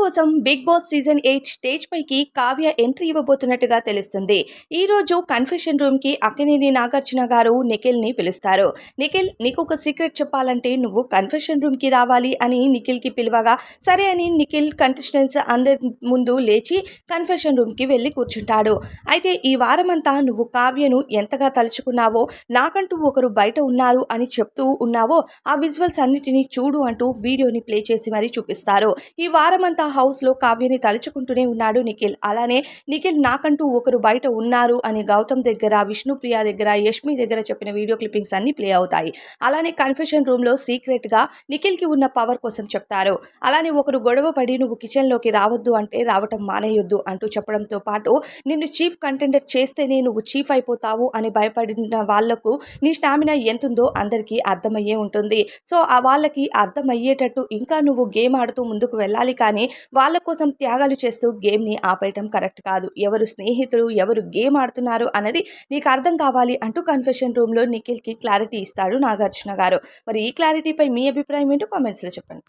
కోసం Big Boss season eight stage పైకి Kavya entry ఇవ్వబోతున్నట్టుగా తెలుస్తుంది. ఈ రోజు కన్ఫెషన్ రూమ్కి అక్కినేని నాగార్జున గారు నిఖిల్ని పిలుస్తారు. నిఖిల్ నీకు ఒక సీక్రెట్ చెప్పాలంటే నువ్వు కన్ఫెషన్ రూమ్కి రావాలి అని నిఖిల్కి పిలవగా సరే అని నిఖిల్ కంటెస్టెంట్స్ అందరి ముందు లేచి కన్ఫెషన్ రూమ్కి వెళ్ళి కూర్చుంటాడు. అయితే ఈ వారమంతా నువ్వు కావ్యను ఎంతగా తలుచుకున్నావో నాకంటూ ఒకరు బయట ఉన్నారు అని చెప్తూ ఉన్నావో ఆ విజువల్స్ అన్నిటినీ చూడు అంటూ వీడియోని ప్లే చేసి మరీ చూపిస్తారు. ఈ వారమంతా హౌస్లో కావ్యని తలుచుకుంటూనే ఉన్నాడు నిఖిల్. అలానే నిఖిల్ నాకంటూ ఒకరు బయట ఉన్నారు అని గౌతమ్ దగ్గర విష్ణుప్రియ దగ్గర యష్మి దగ్గర చెప్పిన వీడియో క్లిప్పింగ్స్ అన్ని ప్లే అవుతాయి. అలానే కన్ఫెషన్ రూమ్లో సీక్రెట్గా నిఖిల్కి ఉన్న పవర్ కోసం చెప్తారు. అలానే ఒకరు గొడవ పడి నువ్వు కిచెన్లోకి రావద్దు అంటే రావటం మానేయొద్దు అంటూ చెప్పడంతో పాటు నిన్ను చీఫ్ కంటెండర్ చేస్తేనే నువ్వు చీఫ్ అయిపోతావు అని భయపడిన వాళ్ళకు నీ స్టామినా ఎంతుందో అందరికీ అర్థమయ్యే ఉంటుంది. సో ఆ వాళ్ళకి అర్థమయ్యేటట్టు ఇంకా నువ్వు గేమ్ ఆడుతూ ముందుకు వెళ్ళాలి కానీ వాళ్ళ కోసం త్యాగాలు చేస్తూ గేమ్ని ఆపేయటం కరెక్ట్ కాదు. ఎవరు స్నేహితులు ఎవరు గేమ్ ఆడుతున్నారు అన్నది నీకు అర్థం కావాలి అంటూ కన్ఫెషన్ రూమ్లో నిఖిల్కి క్లారిటీ ఇస్తాడు నాగార్జున గారు. మరి ఈ క్లారిటీపై మీ అభిప్రాయం ఏంటో కామెంట్స్లో చెప్పండి.